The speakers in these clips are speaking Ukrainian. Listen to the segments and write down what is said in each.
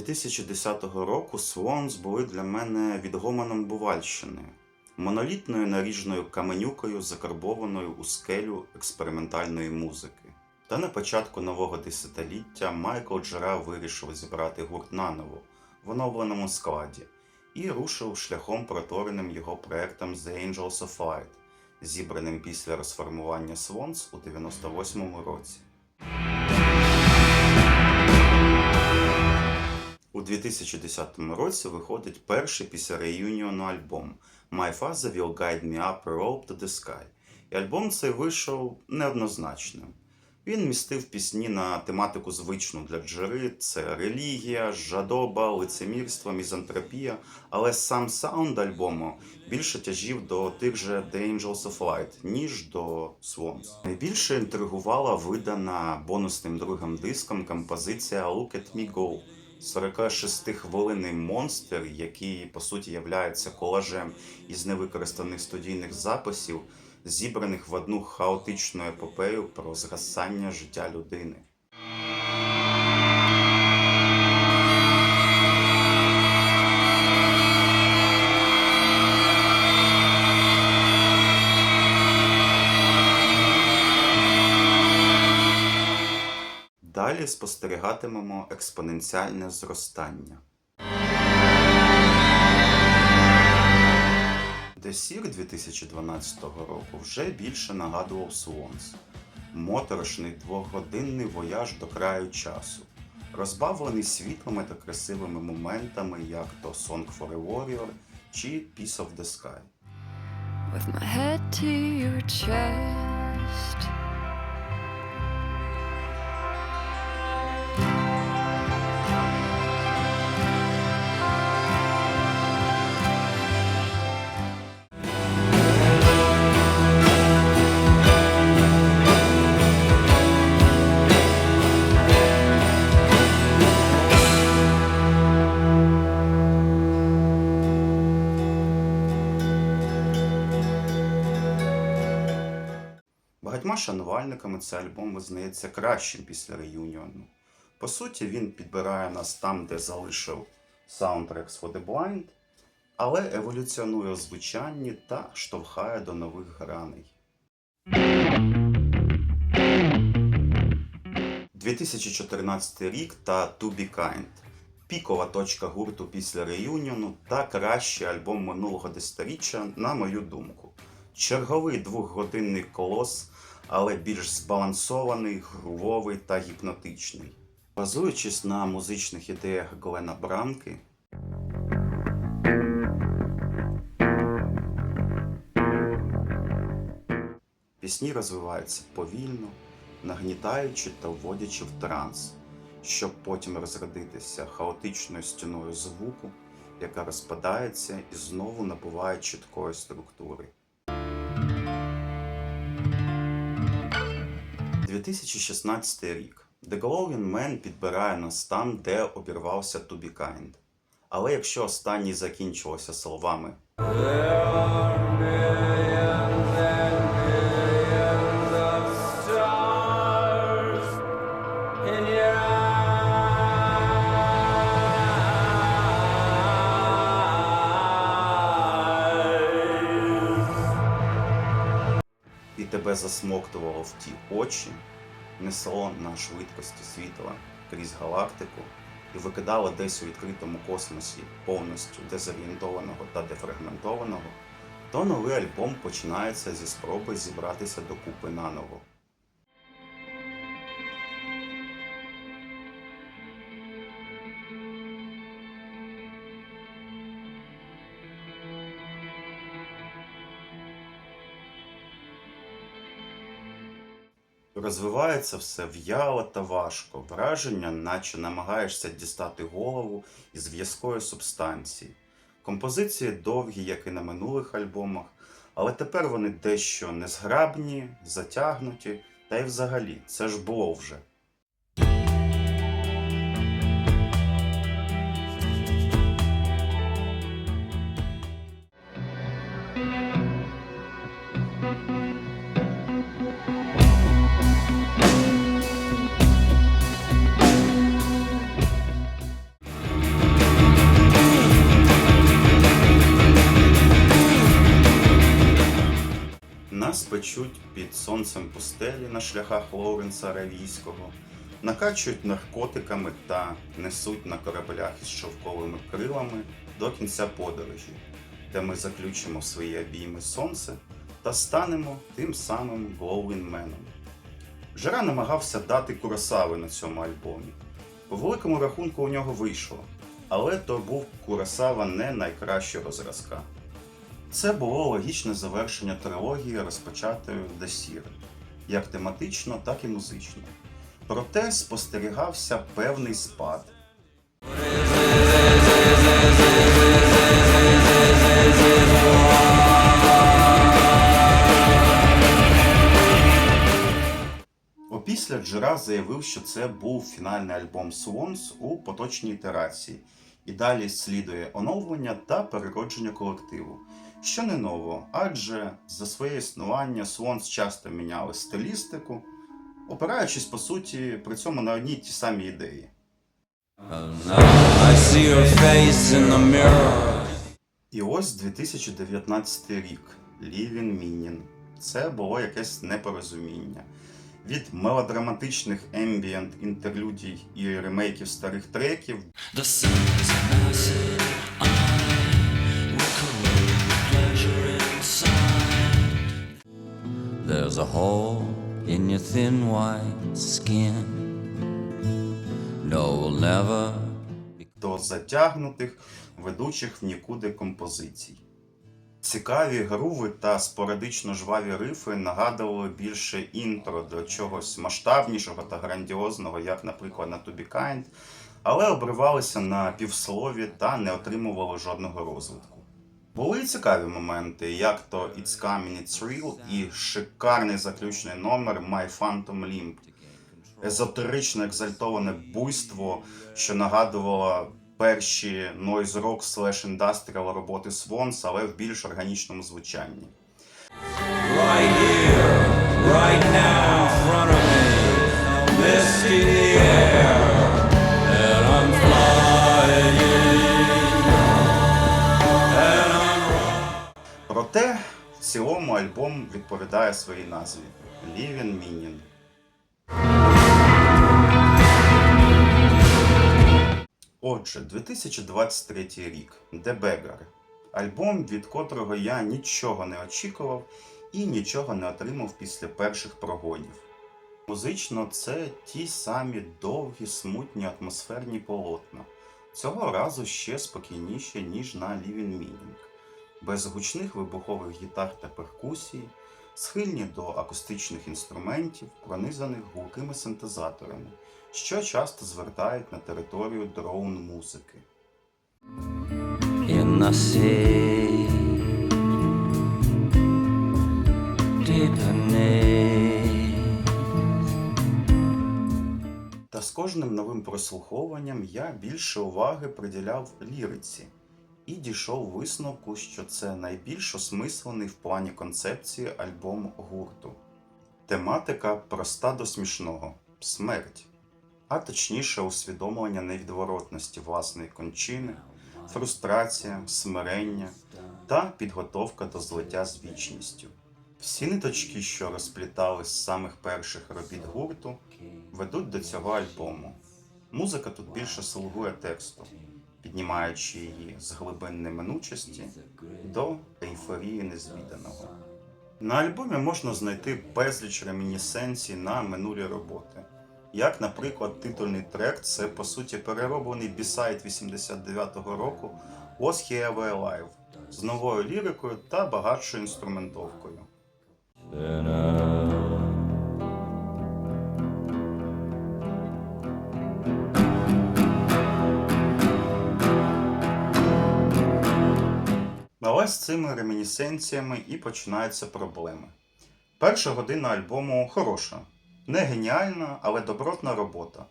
2010 року Swans були для мене відгомоном Бувальщини, монолітною наріжною каменюкою, закарбованою у скелю експериментальної музики. Та на початку нового десятиліття Майкл Джера вирішив зібрати гурт наново в оновленому складі і рушив шляхом протореним його проектом The Angels of Light, зібраним після розформування Swans у 98-му році. У 2010 році виходить перший після реюніону альбом My Father Will Guide Me Up a Rope to the Sky. І альбом цей вийшов неоднозначним. Він містив пісні на тематику звичну для джери: це релігія, жадоба, лицемірство, мізантропія, але сам саунд альбому більше тяжів до тих же The Angels of Light, ніж до Swans. Найбільше інтригувала видана бонусним другим диском композиція Look at Me Go. 46-хвилинний монстр, який по суті являється колажем із невикористаних студійних записів, зібраних в одну хаотичну епопею про згасання життя людини. Далі спостерігатимемо експоненціальне зростання. Десір 2012 року вже більше нагадував Swans. Моторошний двогодинний вояж до краю часу, розбавлений світлими та красивими моментами, як то Song for a Warrior чи Piece of the Sky. with my head to your chest. Багатьма шанувальниками цей альбом визнається кращим після реюніону. По суті, він підбирає нас там, де залишив Soundtracks for the Blind, але еволюціонує у звучанні та штовхає до нових граней. 2014 рік та To Be Kind. Пікова точка гурту після реюніону та кращий альбом минулого десятиріччя, на мою думку. Черговий двохгодинний колос, але більш збалансований, грувовий та гіпнотичний. Базуючись на музичних ідеях Глена Бранки, пісні розвиваються повільно, нагнітаючи та вводячи в транс, щоб потім розрядитися хаотичною стіною звуку, яка розпадається і знову набуває чіткої структури. 2016 рік. The Glowing Man підбирає нас там, де обірвався To Be Kind. Але якщо останній закінчилося словами тебе в ті очі, несло на швидкості світла крізь галактику і викидало десь у відкритому космосі повністю дезорієнтованого та дефрагментованого, то новий альбом починається зі спроби зібратися докупи наново. Розвивається все в'яло та важко, враження, наче намагаєшся дістати голову із в'язкої субстанції. Композиції довгі, як і на минулих альбомах, але тепер вони дещо незграбні, затягнуті, та й взагалі це ж було вже. Печуть під сонцем пустелі на шляхах Лоуренса Аравійського, накачують наркотиками та несуть на кораблях із шовковими крилами до кінця подорожі, де ми заключимо свої обійми сонце та станемо тим самим Глоуінменом. Жара намагався дати Курасави на цьому альбомі. По великому рахунку у нього вийшло, але то був Курасава не найкращого зразка. Це було логічне завершення трилогії, розпочатої в Десір, як тематично, так і музично. Проте спостерігався певний спад. Опісля Джера заявив, що це був фінальний альбом Swans у поточній ітерації, і далі слідує оновлення та переродження колективу, що не ново, адже за своє існування Swans часто міняли стилістику, опираючись по суті при цьому на одні й ті самі ідеї. І ось 2019 рік. Лівін Мінін. Це було якесь непорозуміння. Від мелодраматичних ембієнт інтерлюдій і ремейків старих треків The a hole in your thin white skin. No, we'll never до затягнутих, ведучих в нікуди композицій. Цікаві груви та спорадично жваві рифи нагадували більше інтро до чогось масштабнішого та грандіозного, як, наприклад, на To Be Kind, але обривалися на півслові та не отримували жодного розвитку. Були цікаві моменти, як то It's Coming, It's Real і шикарний заключний номер My Phantom Limb, езотеричне екзальтоване буйство, що нагадувало перші noise rock slash industrial роботи Swans, але в більш органічному звучанні. right here, right now in front of me. Проте в цілому альбом відповідає своїй назві Living Meaning. Отже, 2023 рік The Beggar. Альбом, від котрого я нічого не очікував і нічого не отримав після перших прогонів. Музично це ті самі довгі, смутні атмосферні полотна. Цього разу ще спокійніше, ніж на Living Meaning без гучних вибухових гітар та перкусії, схильні до акустичних інструментів, пронизаних гулкими синтезаторами, що часто звертають на територію дроун музики. in the sea. Deep. Та з кожним новим прослуховуванням я більше уваги приділяв ліриці і дійшов висновку, що це найбільш осмислений в плані концепції альбом гурту. Тематика проста до смішного смерть, а точніше усвідомлення невідворотності власної кончини, фрустрація, смирення та підготовка до злиття з вічністю. Всі ниточки, що розплітали з самих перших робіт гурту, ведуть до цього альбому. Музика тут більше слугує тексту, піднімаючи її з глибин неминучості до ейфорії незвіданого. На альбомі можна знайти безліч ремінісценцій на минулі роботи. Як, наприклад, титульний трек це по суті перероблений бісайд 89-го року Was He з новою лірикою та багатшою інструментовкою. Але з цими ремінісценціями і починаються проблеми. Перша година альбому хороша, не геніальна, але добротна робота.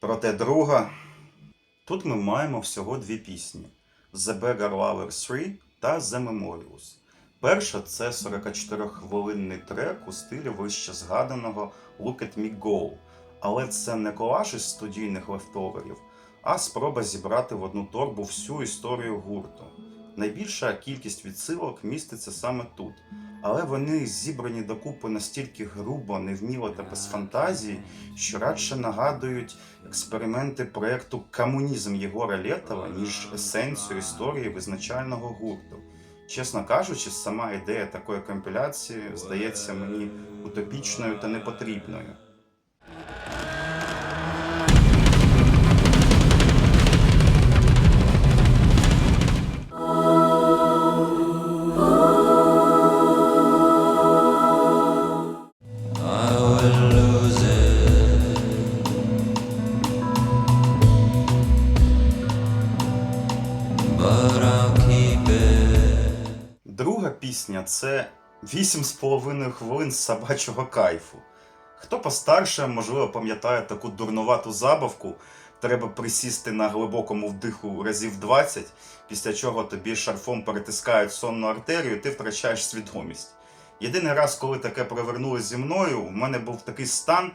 Проте друга. Тут ми маємо всього дві пісні: The Beggar Lovers 3 та The Memorials. Перша це 44-хвилинний трек у стилі вище згаданого Look at Me Go. Але це не колаж із студійних лефтоверів, а спроба зібрати в одну торбу всю історію гурту. Найбільша кількість відсилок міститься саме тут, але вони зібрані докупи настільки грубо, невміло та без фантазії, що радше нагадують експерименти проекту Комунізм Єгора Лєтова, ніж есенцію історії визначального гурту. Чесно кажучи, сама ідея такої компіляції здається мені утопічною та непотрібною. Це 8,5 хвилин собачого кайфу. Хто постарше, можливо, пам'ятає таку дурнувату забавку. Треба присісти на глибокому вдиху разів 20, після чого тобі шарфом перетискають сонну артерію, і ти втрачаєш свідомість. Єдиний раз, коли таке провернулося зі мною, в мене був такий стан,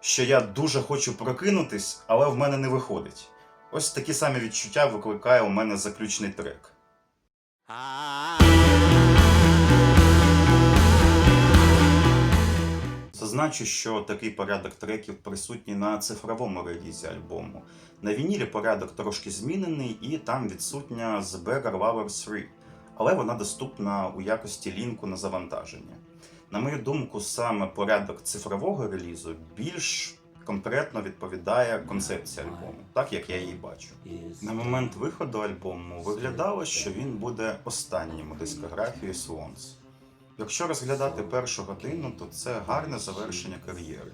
що я дуже хочу прокинутись, але в мене не виходить. Ось такі самі відчуття викликає у мене заключний трек. Зазначу, що такий порядок треків присутній на цифровому релізі альбому. На вінілі порядок трошки змінений, і там відсутня The Beggar Lover 3, але вона доступна у якості лінку на завантаження. На мою думку, саме порядок цифрового релізу більш конкретно відповідає концепції альбому, так як я її бачу. На момент виходу альбому виглядало, що він буде останнім у дискографії Swans. Якщо розглядати першу годину, то це гарне завершення кар'єри.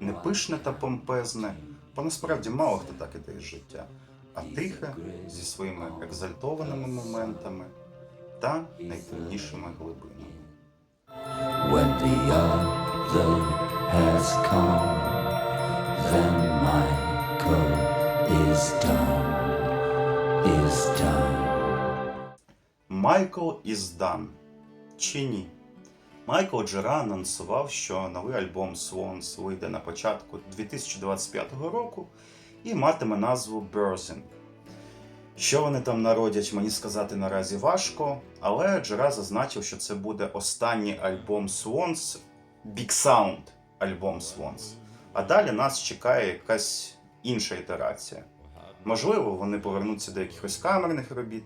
Не пишне та помпезне, бо насправді мало хто так іде із життя, а тихе зі своїми екзальтованими моментами та найтемнішими глибинами. When the other has come, then Michael is done, is done. Майкл Іздан. Чи ні? Майкл Джера анонсував, що новий альбом Swans вийде на початку 2025 року і матиме назву Birthing. Що вони там народять, мені сказати наразі важко, але Джера зазначив, що це буде останній альбом Swans, Big Sound альбом Swans. А далі нас чекає якась інша ітерація. Можливо, вони повернуться до якихось камерних робіт,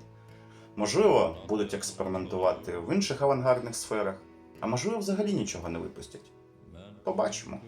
можливо, будуть експериментувати в інших авангардних сферах, а можливо, взагалі нічого не випустять. Побачимо.